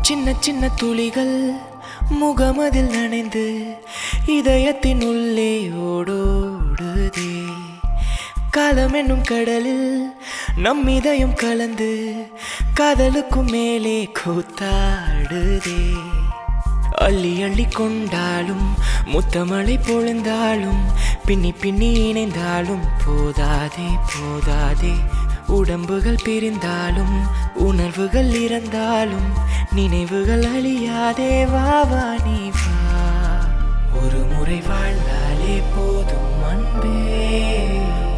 சின்ன சின்ன துளிகள் முகமதில் நனைந்து இதயத்தின் உள்ளே ஓடோடுதே. காலம் என்னும் கடலில் நம் இதயம் கலந்து காதலுக்கும் மேலே கூத்தாடுதே. அள்ளி அள்ளி கொண்டாலும் முத்தமழை பொழுந்தாலும் பின்னி பின்னி இணைந்தாலும் போதாதே போதாதே. உடம்புகள் பிரிந்தாலும் உணர்வுகள் இறந்தாலும் நினைவுகள் அழியாதே வா வா நீ வா. ஒரு முறை வாழ்ந்தாலே போதும் அன்பே.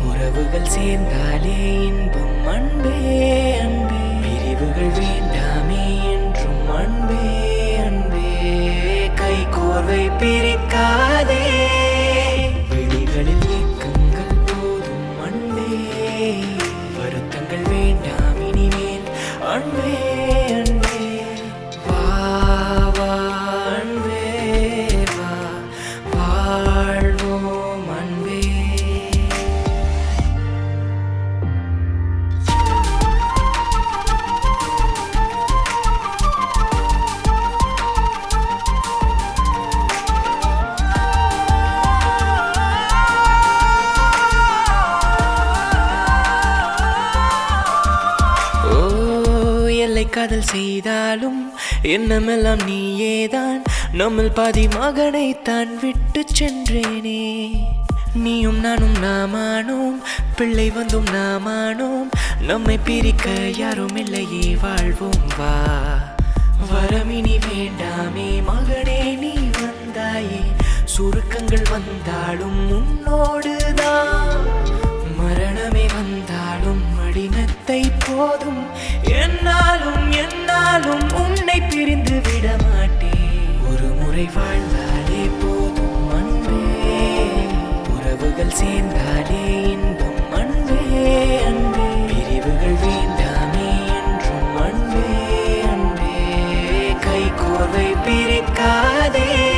உறவுகள் சேர்ந்தாலே இன்பம் அன்பே அன்பே. பிரிவுகள் வேண்டும் கோர்வை பிரிக்காதே. காதல் செய்தாலும் என்னமெல்லாம் நீயேதான். நம்மள் பாதி மகனை தான் விட்டு சென்றேனே. நீயும் நானும் நாமானோம். பிள்ளை வந்தும் நாமானோம். நம்மை பிரிக்க யாரும் இல்லையே வாழ்வோம் வா. வரமினி வேண்டாமே மகனே நீ வந்தாயே. சுருக்கங்கள் வந்தாலும் உன்னோடுதான். மரணமே வந்தாலும் மடினத்தை போதும். நாளும் உன்னை பிரிந்து விட மாட்டேன். ஒரு முறை வாழ்ந்தாலே போதும் அன்பே. உறவுகள் சேர்ந்தாலே இன்பம் அன்பே அன்பே. பிரிவுகள் வேண்டாமே என்றும் அன்பே அன்பே. கை கோவை பிரிக்காதே.